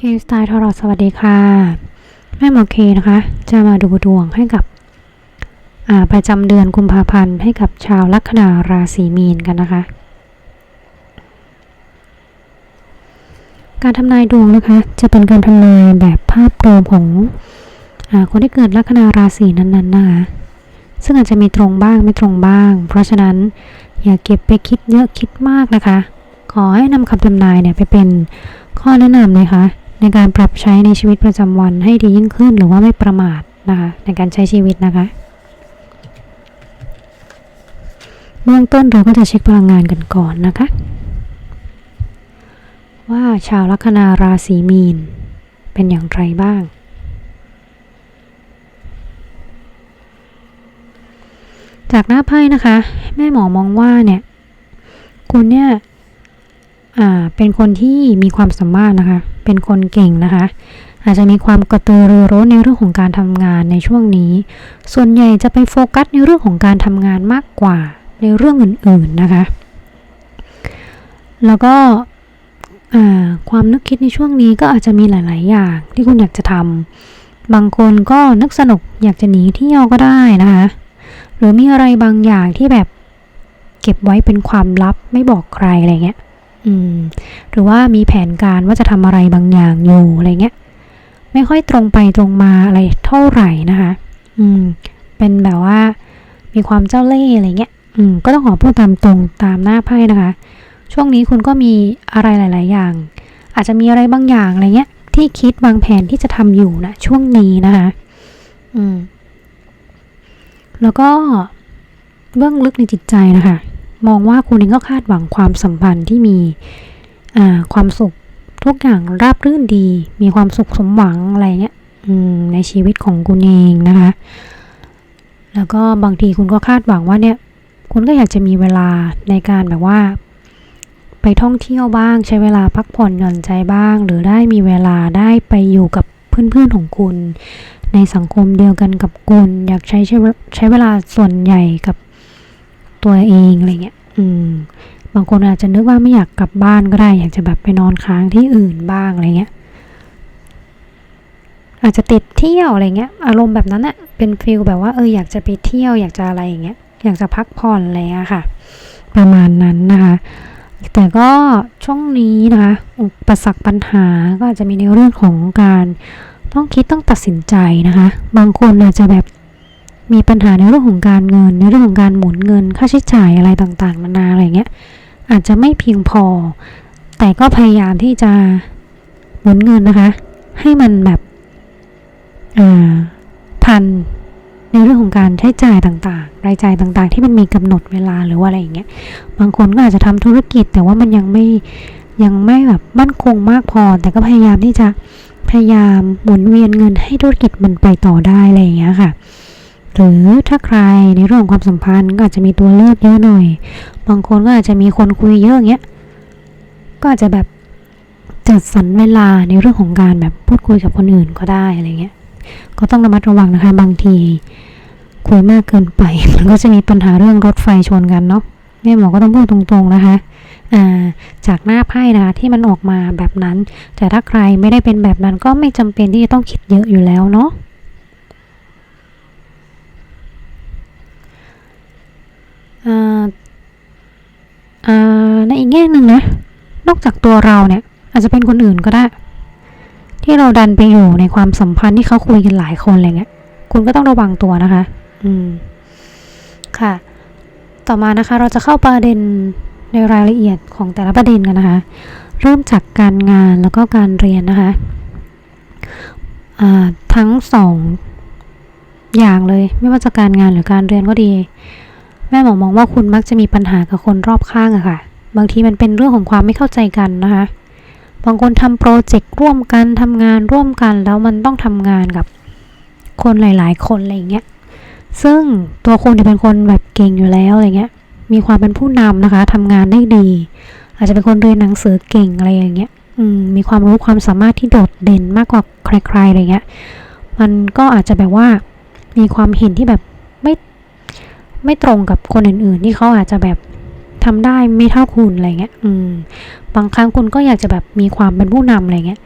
เคสไตล์ทอรอสวัสดีค่ะ แม่หมอเคนะคะ จะมาดูดวงให้กับประจำเดือนกุมภาพันธ์ให้กับชาวลัคนาราศีมีนกันนะคะ การทำนายดวงนะคะ จะเป็นการทำนายแบบภาพรวมของอคนที่เกิดลัคนาราศีนั้นๆนะคะซึ่งอาจจะมีตรงบ้างไม่ตรงบ้าง เพราะฉะนั้นอย่าเก็บไปคิดเยอะคิดมากนะคะ ขอให้นำคำทำนายเนี่ยไปเป็นข้อแนะนำนะคะ ในการปรับใช้ในชีวิตประจำวันให้ดียิ่งขึ้นหรือว่าไม่ประมาทนะคะในการใช้ชีวิตนะคะ เบื้องต้นเราก็จะเช็คพลังงานกันก่อนนะคะ ว่าชาวลัคนาราศีมีน เป็นอย่างไรบ้างจากหน้าไพ่นะคะ แม่หมอมองว่าเนี่ย คุณเนี่ย อ่าเป็นคนที่มีความสามารถนะคะ เป็นคนเก่งนะคะ อาจจะมีความกระตือรือร้นในเรื่องของการทำงานในช่วงนี้ ส่วนใหญ่จะไปโฟกัสในเรื่องของการทำงานมากกว่าในเรื่องอื่นๆนะคะ แล้วก็ความนึกคิดในช่วงนี้ก็อาจจะมีหลาย ๆ อย่างที่คุณอยากจะทำบางคนก็นึกสนุกอยากจะหนีเที่ยวก็ได้นะคะ หรือมีอะไรบางอย่างที่แบบเก็บไว้เป็นความลับไม่บอกใครอะไรเงี้ย อืม หรือว่ามีแผนการว่าจะทำอะไรบางอย่างอยู่อะไรเงี้ย ไม่ค่อยตรงไปตรงมาอะไรเท่าไหร่นะคะ อืม เป็นแบบว่า มีความเจ้าเล่ห์อะไรเงี้ย อืม ก็ต้องขอพูดตามตรงตามหน้าไพ่นะคะ ช่วงนี้คุณก็มีอะไรหลาย ๆ อย่าง อาจจะมีอะไรบางอย่างอะไรเงี้ย ที่คิดวางแผนที่จะทำอยู่นะช่วงนี้นะคะ อืม แล้วก็เบื้องลึกในจิตใจนะคะ มองว่าคุณเองก็คาดหวังความสัมพันธ์ที่มีความสุขทุกอย่างราบรื่นดี มีความสุขสมหวังอะไรเงี้ยในชีวิตของคุณเองนะคะ แล้วก็บางทีคุณก็คาดหวังว่าเนี่ย คุณก็อยากจะมีเวลาในการแบบว่า ไปท่องเที่ยวบ้างใช้เวลาพักผ่อนหย่อนใจบ้าง หรือได้มีเวลาได้ไปอยู่กับเพื่อนๆของคุณ ในสังคมเดียวกันกับคุณ อยากใช้ใช้เวลาส่วนใหญ่กับ ตัวเองอะไรเงี้ย อืม บางคนอาจจะนึกว่าไม่อยากกลับบ้านก็ได้ อยากจะแบบไปนอนค้างที่อื่นบ้างอะไรเงี้ย อาจจะติดเที่ยวอะไรเงี้ย อารมณ์แบบนั้นอะเป็นฟิลแบบว่าเอออยากจะไปเที่ยวอยากจะอะไรอย่างเงี้ย อยากจะพักผ่อนอะไรอะค่ะ ประมาณนั้นนะคะ แต่ก็ช่วงนี้นะคะอุปสรรคปัญหาก็อาจจะมีในเรื่องของการต้องคิดต้องตัดสินใจนะคะ บางคนอาจจะแบบ มีปัญหาในเรื่องของการเงิน ในเรื่องของการหมุนเงิน ค่าใช้จ่ายอะไรต่างๆ นานาอะไรเงี้ยอาจจะไม่เพียงพอ แต่ก็พยายามที่จะหมุนเงินนะคะ ให้มันแบบอ่าทันในเรื่องของการใช้จ่ายต่างๆ รายจ่ายต่างๆ ที่มันมีกำหนดเวลาหรือว่าอะไรอย่างเงี้ย บางคนก็อาจจะทำธุรกิจ แต่ว่ามันยังไม่ยังไม่แบบมั่นคงมากพอ แต่ก็พยายามที่จะพยายามหมุนเวียนเงินให้ธุรกิจมันไปต่อได้อะไรอย่างเงี้ยค่ะ หรือถ้าใครในเรื่องของความสัมพันธ์ก็อาจจะมีตัวเลือกเยอะหน่อย บางคนก็อาจจะมีคนคุยเยอะอย่างเงี้ย ก็อาจจะแบบจัดสรรเวลาในเรื่องของการแบบพูดคุยกับคนอื่นก็ได้อะไรเงี้ย ก็ต้องระมัดระวังนะคะ บางทีคุยมากเกินไป มันก็จะมีปัญหาเรื่องรถไฟชนกันเนาะแม่หมอก็ต้องพูดตรงๆนะคะจากหน้าไพ่นะคะที่มันออกมาแบบนั้น แต่ถ้าใครไม่ได้เป็นแบบนั้นก็ไม่จำเป็นที่จะต้องคิดเยอะอยู่แล้วเนาะอ่าอ่า ในอีกแง่หนึ่งนะ นอกจากตัวเราเนี่ย อาจจะเป็นคนอื่นก็ได้ ที่เราดันไปอยู่ในความสัมพันธ์ที่เขาคุยกันหลายคนอะไรเงี้ย คุณก็ต้องระวังตัวนะคะ อืม ค่ะ ต่อมานะคะ เราจะเข้าประเด็นในรายละเอียดของแต่ละประเด็นกันนะคะ เริ่มจากการงานแล้วก็การเรียนนะคะอ่าทั้งสองอย่างเลย ไม่ว่าจะการงานหรือการเรียนก็ดี แม่หมอมองว่าคุณมักจะมีปัญหากับคนรอบข้างอะค่ะ บางทีมันเป็นเรื่องของความไม่เข้าใจกันนะคะ บางคนทำโปรเจกต์ร่วมกันทำงานร่วมกัน แล้วมันต้องทำงานกับคนหลาย ๆ คนอะไรอย่างเงี้ย ซึ่งตัวคุณเนี่ยเป็นคนแบบเก่งอยู่แล้วอะไรเงี้ย มีความเป็นผู้นำนะคะทำงานได้ดี อาจจะเป็นคนเรียนหนังสือเก่งอะไรอย่างเงี้ยอืมมีความรู้ความสามารถที่โดดเด่นมากกว่าใครๆอะไรเงี้ย มันก็อาจจะแบบว่ามีความเห็นที่แบบ ไม่ตรงกับคนอื่นๆ ที่เขาอาจจะแบบทำได้ไม่เท่าคุณอะไรเงี้ย อืม บางครั้งคุณก็อยากจะแบบมีความเป็นผู้นำอะไรเงี้ย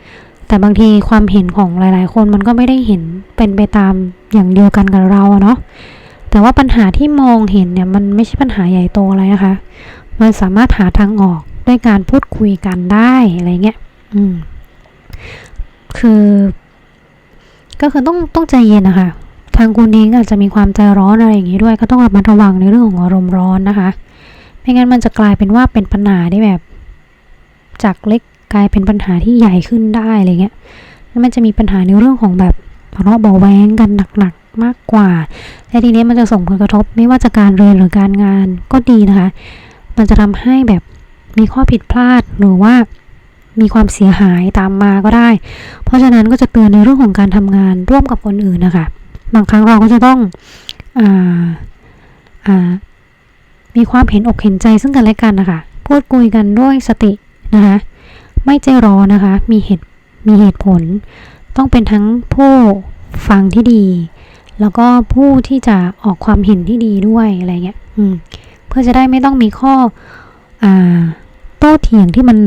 แต่บางทีความเห็นของหลาย ๆ คนมันก็ไม่ได้เห็นเป็นไปตามอย่างเดียวกันกับเราเนาะ แต่ว่าปัญหาที่มองเห็นเนี่ยมันไม่ใช่ปัญหาใหญ่โตอะไรนะคะ มันสามารถหาทางออกด้วยการพูดคุยกันได้อะไรเงี้ย อืม คือ ก็คือต้องต้องใจเย็นนะคะ ทางคุณเองอาจจะมีความใจร้อนอะไรอย่างนี้ด้วย ก็ต้องระมัดระวังในเรื่องของอารมณ์ร้อนนะคะ ไม่งั้นมันจะกลายเป็นว่าเป็นปัญหาได้แบบ จากเล็กกลายเป็นปัญหาที่ใหญ่ขึ้นได้อะไรเงี้ยแล้วมันจะมีปัญหาในเรื่องของแบบทะเลาะเบาะแวงกันหนักๆมากกว่า และทีนี้มันจะส่งผลกระทบไม่ว่าจะการเรียนหรือการงานก็ดีนะคะ มันจะทำให้แบบมีข้อผิดพลาดหรือว่ามีความเสียหายตามมาก็ได้ เพราะฉะนั้นก็จะเตือนในเรื่องของการทำงานร่วมกับคนอื่นนะคะ บางครั้งเราก็จะต้องออมีความเห็นอกเห็นใจซึ่งกันและกันนะคะ พูดคุยกันด้วยสตินะคะ ไม่ใจร้อนนะคะ มีเหตุมีเหตุผล ต้องเป็นทั้งผู้ฟังที่ดี แล้วก็ผู้ที่จะออกความเห็นที่ดีด้วยอะไรเงี้ยอืมเพื่อจะได้ไม่ต้องมีข้ออโต้เถียงที่มัน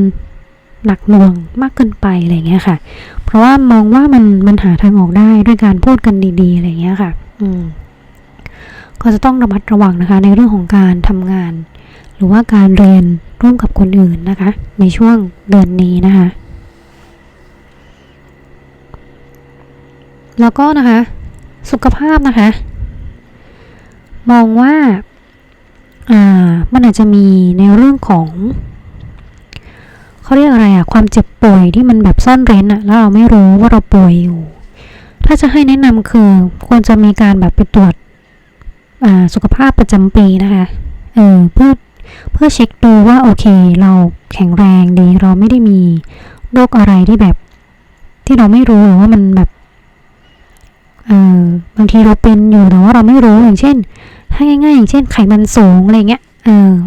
หนักหน่วงมากเกินไปอะไรเงี้ยค่ะ ราะว่ามองว่ามันมันหาทางออกได้ด้วยการพูดกันดีๆอะไรเงี้ยค่ะ อืม ก็จะต้องระมัดระวังนะคะ ในเรื่องของการทำงาน หรือว่าการเรียนร่วมกับคนอื่นนะคะ ในช่วงเดือนนี้นะคะ แล้วก็นะคะ สุขภาพนะคะ มองว่า อ่า มันอาจจะมีในเรื่องของ เขาเรียกอะไรอะความเจ็บป่วยที่มันแบบซ่อนเร้นอะแล้วเราไม่รู้ว่าเราป่วยอยู่ ถ้าจะให้แนะนำคือควรจะมีการแบบไปตรวจอ่าสุขภาพประจำปีนะคะเออเพื่อเพื่อเช็คดูว่าโอเค เราแข็งแรงดี เราไม่ได้มีโรคอะไรที่แบบ ที่เราไม่รู้หรือว่ามันแบบเออบางทีเราเป็นอยู่แต่ว่าเราไม่รู้อย่างเช่นถ้ง่ายๆอย่างเช่นไขมันสูงอะไรเงี้ย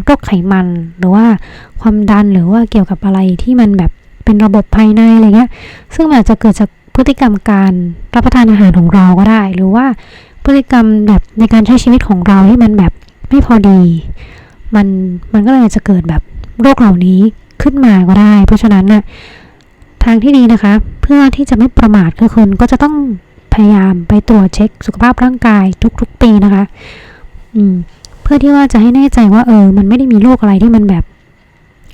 โรคไขมันหรือว่าความดันหรือว่าเกี่ยวกับอะไรที่มันแบบเป็นระบบภายในอะไรเงี้ย ซึ่งอาจจะเกิดจากพฤติกรรมการรับประทานอาหารของเราก็ได้ หรือว่าพฤติกรรมแบบในการใช้ชีวิตของเราที่มันแบบไม่พอดี มันมันก็เลยจะเกิดแบบโรคเหล่านี้ขึ้นมาก็ได้ เพราะฉะนั้นน่ะทางที่ดีนะคะ เพื่อที่จะไม่ประมาทคือคุณก็จะต้องพยายามไปตรวจเช็คสุขภาพร่างกายทุก ๆ ปีนะคะ อืม พื่อที่ว่าจะให้แน่ใจว่าเออ มันไม่ได้มีโรคอะไรที่มันแบบ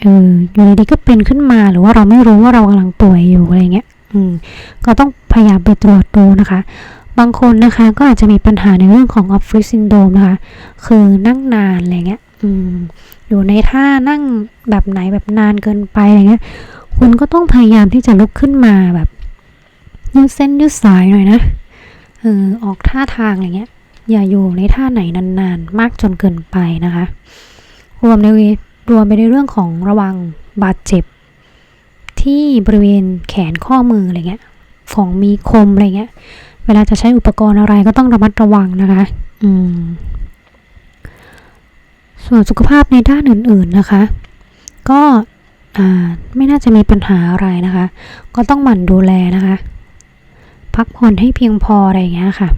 เอออยู่ดีๆก็เป็นขึ้นมาหรือว่าเราไม่รู้ว่าเรากำลังป่วยอยู่อะไรเงี้ยอืมก็ต้องพยายามไปตรวจดูนะคะ บางคนนะคะก็อาจจะมีปัญหาในเรื่องของออฟฟิศซินโดมนะคะ คือนั่งนานอะไรเงี้ยอืมอยู่ในท่านั่งแบบไหนแบบนานเกินไปอะไรเงี้ย คุณก็ต้องพยายามที่จะลุกขึ้นมาแบบยืดเส้นยืดสายหน่อยนะเออออกท่าทางอะไรเงี้ย อย่าอยู่ในท่าไหนนานๆ มากจนเกินไปนะคะ รวมในรวมไปในเรื่องของระวังบาดเจ็บ ที่บริเวณแขนข้อมืออะไรเงี้ยของมีคมอะไรเงี้ย เวลาจะใช้อุปกรณ์อะไรก็ต้องระมัดระวังนะคะ อืม ส่วนสุขภาพในด้านอื่น ๆนะคะ ก็ไม่น่าจะมีปัญหาอะไรนะคะ ก็ต้องหมั่นดูแลนะคะ พักผ่อนให้เพียงพออะไรอย่างเงี้ยค่ะ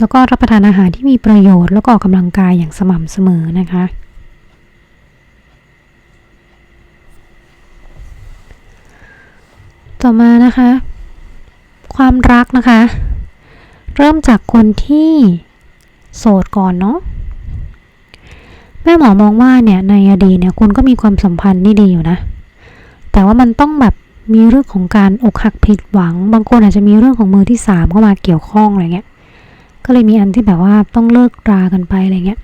แล้วก็รับประทานอาหารที่มีประโยชน์แล้วก็ออกกำลังกายอย่างสม่ำเสมอนะคะ ต่อมานะคะ ความรักนะคะ เริ่มจากคนที่โสดก่อนเนาะแม่หมอมองว่าเนี่ยในอดีตเนี่ยคุณก็มีความสัมพันธ์ที่ดีอยู่นะ แต่ว่ามันต้องแบบมีเรื่องของการอกหักผิดหวัง บางคนอาจจะมีเรื่องของมือที่สามเข้ามาเกี่ยวข้องอะไรเงี้ย ก็เลยมีอันที่แบบว่าต้องเลิกรากันไปอะไรเงี้ย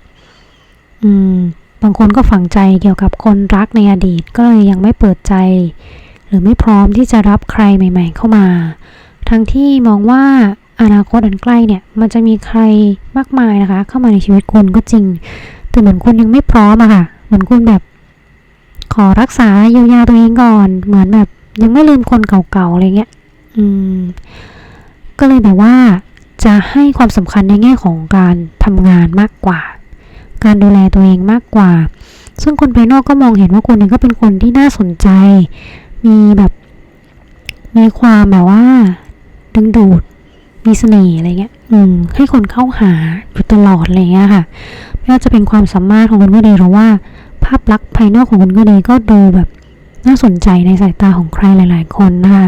อืม บางคนก็ฝังใจเกี่ยวกับคนรักในอดีต ก็เลยยังไม่เปิดใจ หรือไม่พร้อมที่จะรับใครใหม่ ๆ เข้ามา ทั้งที่มองว่าอนาคตอันใกล้เนี่ย มันจะมีใครมากมายนะคะ เข้ามาในชีวิตคุณก็จริง แต่เหมือนคุณยังไม่พร้อมอะค่ะ เหมือนคุณแบบ ขอรักษาเยียวยาตัวเองก่อน เหมือนแบบยังไม่ลืมคนเก่าๆอะไรเงี้ย อืม ก็เลยแบบว่า จะให้ความสำคัญในแง่ของการทำงานมากกว่า การดูแลตัวเองมากกว่า ซึ่งคนภายนอกก็มองเห็นว่าคุณเองก็เป็นคนที่น่าสนใจ มีแบบมีความแบบว่าดึงดูดมีเสน่ห์อะไรเงี้ย อืม ให้คนเข้าหาอยู่ตลอดอะไรเงี้ยค่ะ ไม่ว่าจะเป็นความสามารถของคุณก็ดีหรือว่า ภาพลักษณ์ภายนอกของคุณก็ดีก็ดูแบบน่าสนใจในสายตาของใครหลาย ๆ คนนะคะ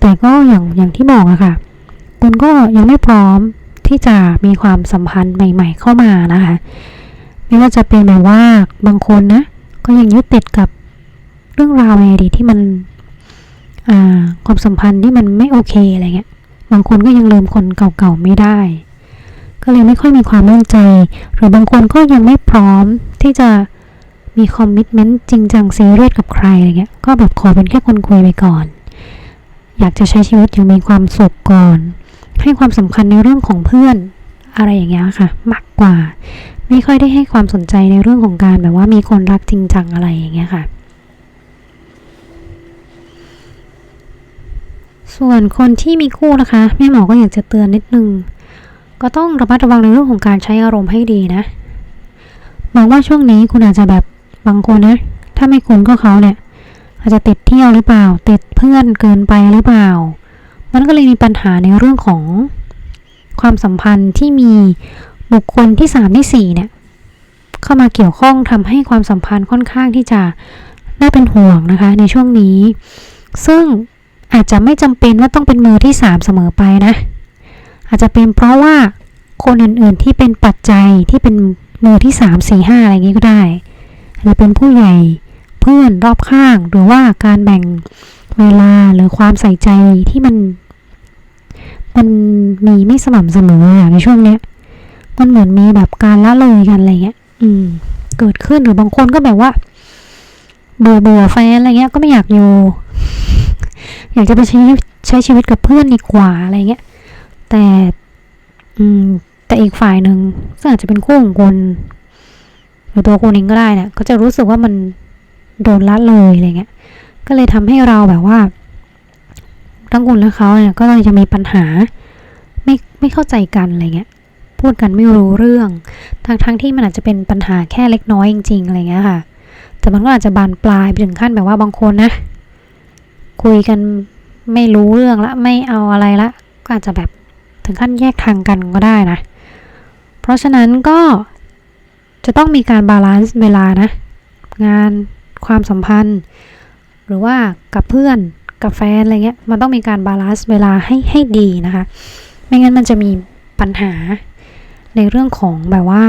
แต่ก็อย่างอย่างที่บอกอะค่ะ คุณก็ยังไม่พร้อมที่จะมีความสัมพันธ์ใหม่ ๆ เข้ามานะคะ ไม่ว่าจะเป็นแบบว่าบางคนนะก็ยังยึดติดกับเรื่องราวในอดีตที่มันความสัมพันธ์ที่มันไม่โอเคอะไรเงี้ย บางคนก็ยังลืมคนเก่าๆไม่ได้ ก็เลยไม่ค่อยมีความมั่นใจ หรือบางคนก็ยังไม่พร้อมที่จะมีคอมมิชเมนต์จริงจังซีเรียสกับใครอะไรเงี้ย ก็แบบขอเป็นแค่คนคุยไปก่อน อยากจะใช้ชีวิตอย่างมีความสุขก่อน ให้ความสำคัญในเรื่องของเพื่อนอะไรอย่างเงี้ยค่ะ มากกว่า ไม่ค่อยได้ให้ความสนใจในเรื่องของการแบบว่ามีคนรักจริงจังอะไรอย่างเงี้ยค่ะ ส่วนคนที่มีคู่นะคะแม่หมอก็อยากจะเตือนนิดนึง ก็ต้องระมัดระวังในเรื่องของการใช้อารมณ์ให้ดีนะมองว่าช่วงนี้คุณอาจจะแบบบางคนนะ ถ้าไม่คุณก็เขาเนี่ย อาจจะติดเที่ยวหรือเปล่า ติดเพื่อนเกินไปหรือเปล่า มันก็เลยมีปัญหาในเรื่องของความสัมพันธ์ที่มีบุคคลที่สามที่สี่เนี่ยเข้ามาเกี่ยวข้องทำให้ความสัมพันธ์ค่อนข้างที่จะน่าเป็นห่วงนะคะในช่วงนี้ ซึ่งอาจจะไม่จำเป็นว่าต้องเป็นมือที่สามเสมอไปนะ อาจจะเป็นเพราะว่าคนอื่นๆที่เป็นปัจจัยที่เป็นมือที่สามสี่ห้าอะไรอย่างนี้ก็ได้อาจจะเป็นผู้ใหญ่เพื่อนรอบข้างหรือว่าการแบ่ง เวลาหรือความใส่ใจที่มัน มันมีไม่สม่ำเสมอในช่วงเนี้ย มันเหมือนมีแบบการละเลยกันอะไรเงี้ย อืม เกิดขึ้นหรือบางคนก็แบบว่า เบื่อเบื่อแฟนอะไรเงี้ยก็ไม่อยากอยู่อยากจะไปใช้ใช้ชีวิตกับเพื่อนดีกว่าอะไรเงี้ย แต่ อืม แต่อีกฝ่ายหนึ่งก็อาจจะเป็นคู่ของคนหรือตัวคุณเองก็ได้เนี่ยก็จะรู้สึกว่ามันโดนละเลยอะไรเงี้ย ก็เลยทำให้เราแบบว่าทั้งคุณและเขาเนี่ยก็เลยจะมีปัญหา ไม่ไม่เข้าใจกันอะไรเงี้ยพูดกันไม่รู้เรื่องทั้งทั้งที่มันอาจจะเป็นปัญหาแค่เล็กน้อยจริง ๆอะไรเงี้ยค่ะ แต่มันก็อาจจะบานปลายไปถึงขั้นแบบว่าบางคนนะ คุยกันไม่รู้เรื่องละไม่เอาอะไรละก็อาจจะแบบถึงขั้นแยกทางกันก็ได้นะ เพราะฉะนั้นก็จะต้องมีการบาลานซ์เวลานะ งานความสัมพันธ์ หรือว่ากับเพื่อนกับแฟนอะไรเงี้ยมันต้องมีการบาลานซ์เวลาให้ให้ดีนะคะ ไม่งั้นมันจะมีปัญหาในเรื่องของแบบว่า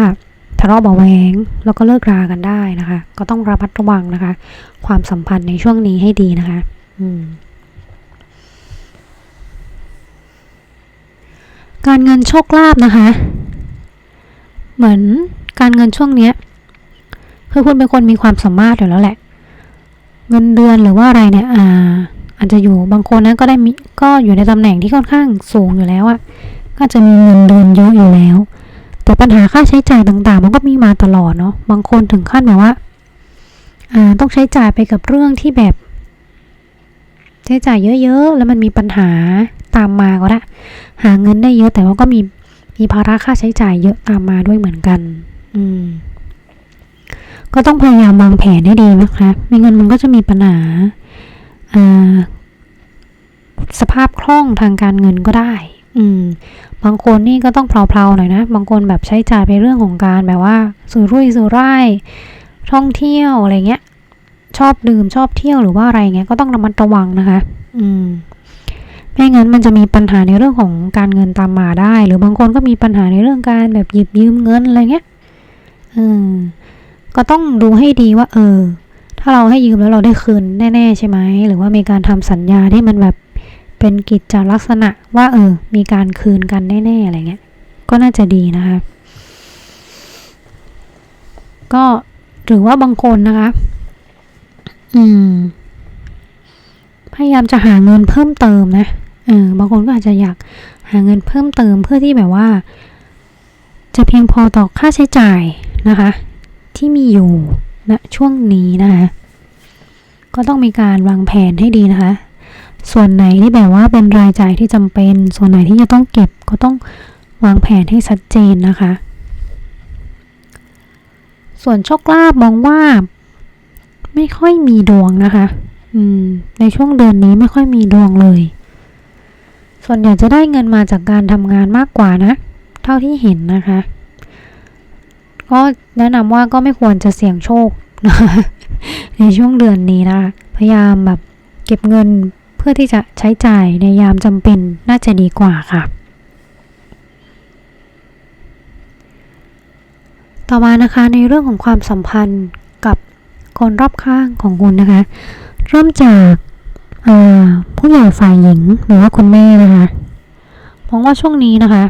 ทะเลาะเบาแวงแล้วก็เลิกรากันได้นะคะ ก็ต้องระมัดระวังนะคะ ความสัมพันธ์ในช่วงนี้ให้ดีนะคะ อืมการเงินโชคลาภนะคะ เหมือนการเงินช่วงเนี้ย คือคุณเป็นคนมีความสามารถอยู่แล้วแหละ เงินเดือนหรือว่าอะไรเนี่ยอ่าอาจจะอยู่บางคนนะก็ได้มีก็อยู่ในตำแหน่งที่ค่อนข้างสูงอยู่แล้วอะก็จะมีเงินเดือนเยอะอยู่แล้ว แต่ปัญหาค่าใช้จ่ายต่างๆ มันก็มีมาตลอดเนาะบางคนถึงขั้นแบบว่าอ่าต้องใช้จ่ายไปกับเรื่องที่แบบ ใช้จ่ายเยอะๆ แล้วมันมีปัญหาตามมาก็ได้หาเงินได้เยอะแต่ว่าก็มีมีภาระค่าใช้จ่ายเยอะตามมาด้วยเหมือนกัน อืม ก็ต้องพยายามวางแผนให้ดีนะคะไม่งั้นมันก็จะมีปัญหาอ่าสภาพคล่องทางการเงินก็ได้ อืม บางคนนี่ก็ต้องเพลาๆหน่อยนะ บางคนแบบใช้จ่ายไปเรื่องของการแบบว่าสุรุ่ยสุร่าย ท่องเที่ยวอะไรเงี้ย ชอบดื่มชอบเที่ยวหรือว่าอะไรเงี้ยก็ต้องระมัดระวังนะคะ อืม ไม่งั้นมันจะมีปัญหาในเรื่องของการเงินตามมาได้ หรือบางคนก็มีปัญหาในเรื่องการแบบหยิบยืมเงินอะไรเงี้ย อืม ก็ต้องดูให้ดีว่า เออ ถ้าเราให้ยืมแล้วเราได้คืนแน่ ๆ ใช่ไหม หรือว่ามีการทำสัญญาที่มันแบบเป็นกิจจลักษณะว่า เออ มีการคืนกันแน่ๆอะไรเงี้ย ก็น่าจะดีนะคะ ก็หรือว่าบางคนนะคะ อืม พยายามจะหาเงินเพิ่มเติมนะ เออ บางคนก็อาจจะอยากหาเงินเพิ่มเติมเพื่อที่แบบว่า จะเพียงพอต่อค่าใช้จ่ายนะคะ ที่มีอยู่ณช่วงนี้นะคะก็ต้องมีการวางแผนให้ดีนะคะ ส่วนไหนที่แบบว่าเป็นรายจ่ายที่จำเป็น ส่วนไหนที่จะต้องเก็บก็ต้องวางแผนให้ชัดเจนนะคะ ส่วนโชคลาภมองว่า ไม่ค่อยมีดวงนะคะ อืม ในช่วงเดือนนี้ไม่ค่อยมีดวงเลย ส่วนใหญ่จะได้เงินมาจากการทำงานมากกว่านะ เท่าที่เห็นนะคะ ก็แนะนำว่าก็ไม่ควรจะเสี่ยงโชคนะในช่วงเดือนนี้นะคะพยายามแบบเก็บเงินเพื่อที่จะใช้จ่ายในยามจำเป็นน่าจะดีกว่าค่ะ ต่อมานะคะในเรื่องของความสัมพันธ์กับคนรอบข้างของคุณนะคะ เริ่มจากผู้ใหญ่ฝ่ายหญิงหรือว่าคุณแม่นะคะมองว่าช่วงนี้นะคะ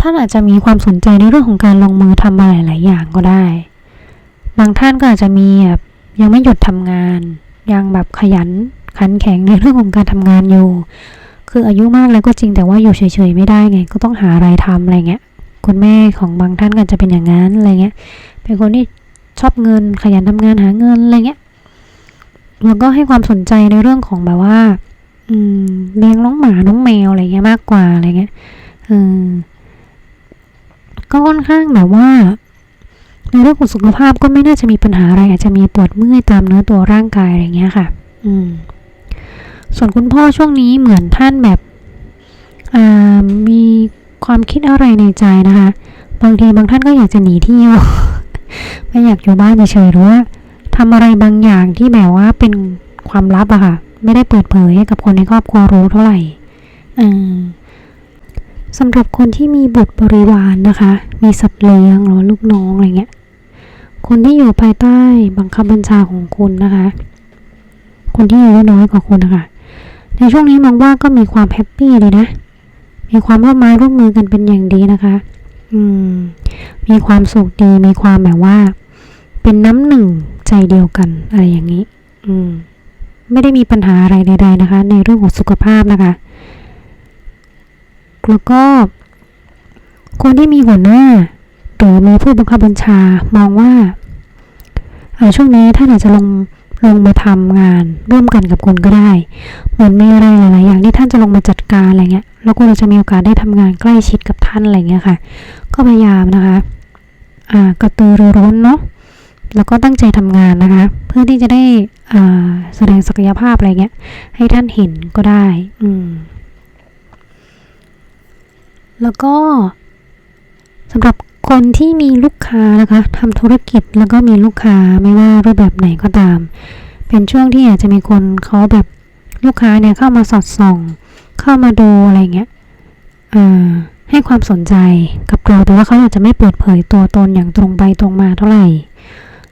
ท่านอาจจะมีความสนใจในเรื่องของการลงมือทำอะไรหลายๆอย่างก็ได้ บางท่านก็อาจจะมีแบบยังไม่หยุดทำงาน ยังแบบขยันขันแข็งในเรื่องของการทำงานอยู่ คืออายุมากแล้วก็จริงแต่ว่าอยู่เฉยๆไม่ได้ไง ก็ต้องหาอะไรทำอะไรเงี้ย คุณแม่ของบางท่านก็จะเป็นอย่างนั้นอะไรเงี้ย เป็นคนที่ชอบเงินขยันทำงานหาเงินอะไรเงี้ยแล้วก็ให้ความสนใจในเรื่องของแบบว่า อืมเลี้ยงน้องหมาน้องแมวอะไรเงี้ยมากกว่าอะไรเงี้ยเออ ก็ค่อนข้างแบบว่าในเรื่องของสุขภาพก็ไม่น่าจะมีปัญหาอะไร อาจจะมีปวดเมื่อยตามเนื้อตัวร่างกายอะไรเงี้ยค่ะ อืม ส่วนคุณพ่อช่วงนี้เหมือนท่านแบบมีความคิดอะไรในใจนะคะ บางทีบางท่านก็อยากจะหนีเที่ยว ไม่อยากอยู่บ้านเฉยๆหรือว่าทำอะไรบางอย่างที่แบบว่าเป็นความลับอะค่ะ ไม่ได้เปิดเผยให้กับคนในครอบครัวรู้เท่าไหร่เออ สำหรับคนที่มีบุตรบริวารนะคะ มีสัตว์เลี้ยงหรือลูกน้องอะไรเงี้ย คนที่อยู่ภายใต้บังคับบัญชาของคุณนะคะ คนที่อายุน้อยกว่าคุณนะคะ ในช่วงนี้มองว่าก็มีความแฮปปี้เลยนะ มีความร่วมไม้ร่วมมือกันเป็นอย่างดีนะคะ อืม มีความสุขดี มีความแบบว่า เป็นน้ำหนึ่งใจเดียวกันอะไรอย่างนี้ อืม ไม่ได้มีปัญหาอะไรใดๆนะคะ ในเรื่องของสุขภาพนะคะ แล้วก็คนที่มีหัวหน้าหรือมีผู้บังคับบัญชามองว่าช่วงนี้ท่านอาจจะลงลงมาทำงานร่วมกันกับคุณก็ได้เหมือนมีอะไรหลายๆอย่างที่ท่านจะลงมาจัดการอะไรเงี้ยแล้วคุณจะมีโอกาสได้ทำงานใกล้ชิดกับท่านอะไรเงี้ยค่ะ ก็พยายามนะคะอ่ากระตือรือร้นเนาะแล้วก็ตั้งใจทำงานนะคะ เพื่อที่จะได้อ่าแสดงศักยภาพอะไรเงี้ยให้ท่านเห็นก็ได้ อืม แล้วก็สำหรับคนที่มีลูกค้านะคะทำธุรกิจแล้วก็มีลูกค้าไม่ว่ารูปแบบไหนก็ตาม เป็นช่วงที่อาจจะมีคนเขาแบบลูกค้าเนี่ยเข้ามาสอดส่อง เข้ามาดูอะไรเงี้ยให้ความสนใจกับเราแต่ว่าเขาอาจจะไม่เปิดเผยตัวตนอย่างตรงไปตรงมาเท่าไหร่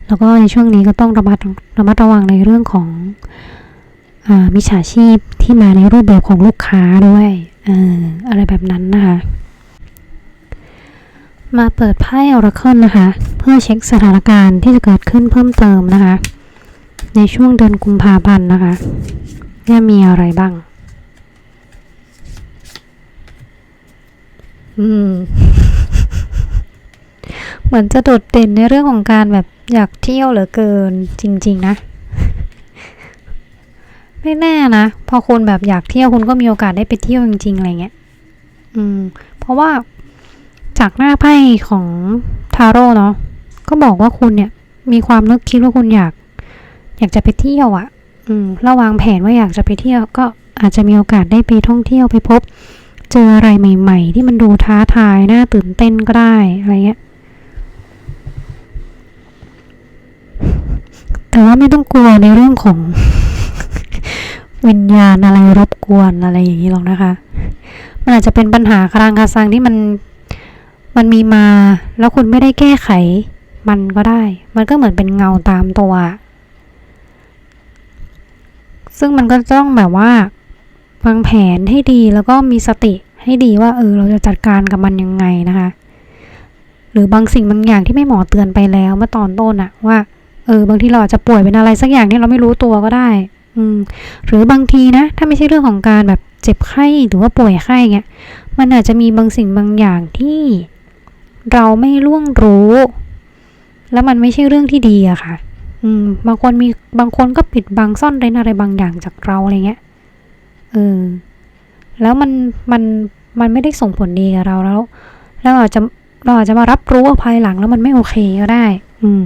แล้วก็ในช่วงนี้ก็ต้องระมัดระมัดระวังในเรื่องของอมิจฉาชีพที่มาในรูปแบบของลูกค้าด้วย อะไรแบบนั้นนะคะ มาเปิดไพ่ Oracle นะคะ เพื่อเช็คสถานการณ์ที่จะเกิดขึ้นเพิ่มเติมนะคะ ในช่วงเดือนกุมภาพันธ์นะคะเนี่ยมีอะไรบ้าง อืม เหมือนจะโดดเด่นในเรื่องของการแบบอยากเที่ยวเหลือเกินจริง ๆ นะ ไม่แน่นะ พอคุณแบบอยากเที่ยวคุณก็มีโอกาสได้ไปเที่ยวจริงๆอะไรเงี้ย อืม เพราะว่าจากหน้าไพ่ของทาโร่เนาะก็บอกว่าคุณเนี่ย มีความนึกคิดว่าคุณอยาก อยากจะไปเที่ยวอะ่ะ อืมระวางแผนว่าอยากจะไปเที่ยว ก็อาจจะมีโอกาสได้ไปท่องเที่ยวไปพบ เจออะไรใหม่ ๆ ที่มันดูท้าทายน่าตื่นเต้นก็ได้อะไรเงี้ยแต่ว่าไม่ต้องกลัวในเรื่องของ วิญญาณอะไรรบกวนอะไรอย่างนี้หรอกนะคะ มันอาจจะเป็นปัญหาครางคาซังที่มันมันมีมา แล้วคุณไม่ได้แก้ไข มันก็ได้ มันก็เหมือนเป็นเงาตามตัว ซึ่งมันก็ต้องแบบว่าวางแผนให้ดีแล้วก็มีสติให้ดีว่าเออเราจะจัดการกับมันยังไงนะคะ หรือบางสิ่งบางอย่างที่ไม่หมอเตือนไปแล้วเมื่อตอนต้นอะว่าเออบางทีเราอาจจะป่วยเป็นอะไรสักอย่างที่เราไม่รู้ตัวก็ได้ อืมหรือบางทีนะ ถ้าไม่ใช่เรื่องของการแบบเจ็บไข้หรือว่าป่วยไข้เงี้ย มันอาจจะมีบางสิ่งบางอย่างที่เราไม่ล่วงรู้ แล้วมันไม่ใช่เรื่องที่ดีอะค่ะ อืม บางคนมีบางคนก็ปิดบังซ่อนเร้นอะไรบางอย่างจากเราอะไรเงี้ย เออ แล้วมันมันมันไม่ได้ส่งผลดีกับเราแล้ว แล้วเราอาจจะเราอาจจะมารับรู้ว่าภายหลังแล้วมันไม่โอเคก็ได้ อืม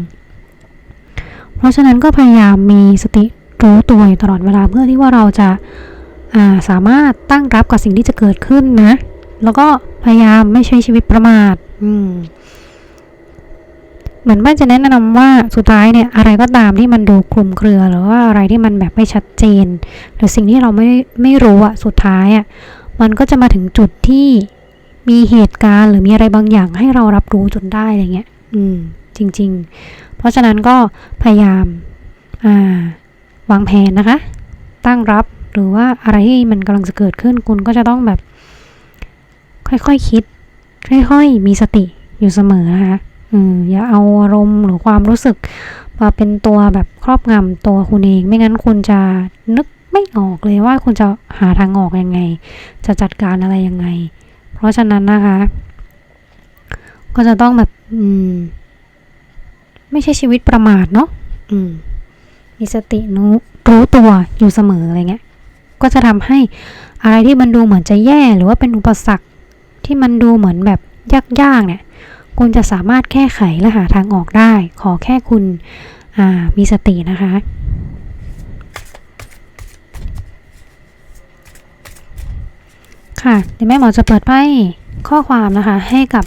เพราะฉะนั้นก็พยายามมีสติ รู้ตัวอยู่ตลอดเวลาเพื่อที่ว่าเราจะาสามารถตั้งรับกับสิ่งที่จะเกิดขึ้นนะ แล้วก็พยายามไม่ใช้ชีวิตประมาทอืมเหมือนบ้านจะแนะนำว่าสุดท้ายเนี่ยอะไรก็ตามที่มันดูคลุมเครือหรือว่าอะไรที่มันแบบไม่ชัดเจน หรือสิ่งที่เราไม่ไม่รู้อะสุดท้ายอะมันก็จะมาถึงจุดที่มีเหตุการณ์หรือมีอะไรบางอย่างให้เรารับรู้จนได้อะไรเงี้ย อืม จริง ๆ เพราะฉะนั้นก็พยายาม อ่า วางแผนนะคะ ตั้งรับหรือว่าอะไรที่มันกำลังจะเกิดขึ้นคุณก็จะต้องแบบ ค่อยๆคคิด ค่อยๆ มีสติอยู่เสมอนะคะอืมอย่าเอาอารมณ์หรือความรู้สึกมาเป็นตัวแบบครอบงำตัวคุณเอง ไม่งั้นคุณจะนึกไม่ออกเลยว่าคุณจะหาทางออกยังไง จะจัดการอะไรยังไง เพราะฉะนั้นนะคะ ก็จะต้องแบบ อืม ไม่ใช่ชีวิตประมาทเนาะอืม มีสติรู้รู้ตัวอยู่เสมออะไรเงี้ย ก็จะทำให้อะไรที่มันดูเหมือนจะแย่หรือว่าเป็นอุปสรรคที่มันดูเหมือนแบบยากๆเนี่ย คุณจะสามารถแก้ไขและหาทางออกได้ ขอแค่คุณมีสตินะคะ ค่ะเดี๋ยวแม่หมอจะเปิดไพ่ข้อความนะคะ ให้กับ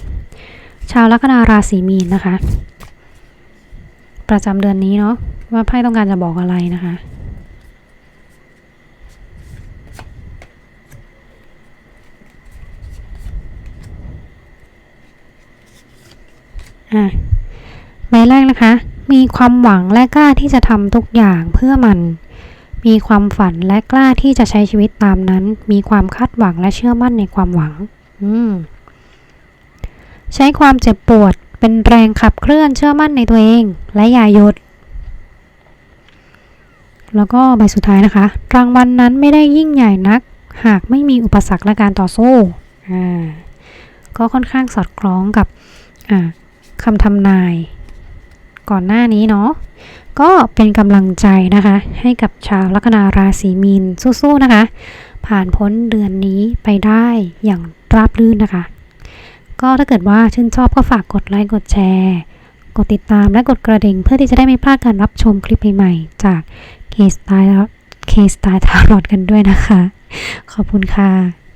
ชาวลัคนาราศีมีนนะคะ ประจำเดือนนี้เนาะ ว่าไพ่ต้องการจะบอกอะไรนะคะ อะใบแรกนะคะ มีความหวังและกล้าที่จะทำทุกอย่างเพื่อมัน มีความฝันและกล้าที่จะใช้ชีวิตตามนั้น มีความคาดหวังและเชื่อมั่นในความหวัง อืม ใช้ความเจ็บปวดเป็นแรงขับเคลื่อนเชื่อมั่นในตัวเอง และอย่าหยุด แล้วก็ใบสุดท้ายนะคะ รางวัลนนั้นไม่ได้ยิ่งใหญ่นัก หากไม่มีอุปสรรคและการต่อสู้อ่าก็ค่อนข้างสอดคล้องกับอ่าคำทำนาย ก่อนหน้านี้เนาะก็เป็นกำลังใจนะคะ ให้กับชาวลัคนาราศีมีนสู้ๆนะคะ ผ่านพ้นเดือนนี้ไปได้อย่างราบรื่นนะคะ ก็ถ้าเกิดว่าชื่นชอบก็ฝากกดไลค์กดแชร์ กดติดตามและกดกระดิ่งเพื่อที่จะได้ไม่พลาดการรับชมคลิปใหม่ๆ จากเคสไตล์เคสไตล์ทารอดกันด้วยนะคะ ขอบคุณค่ะ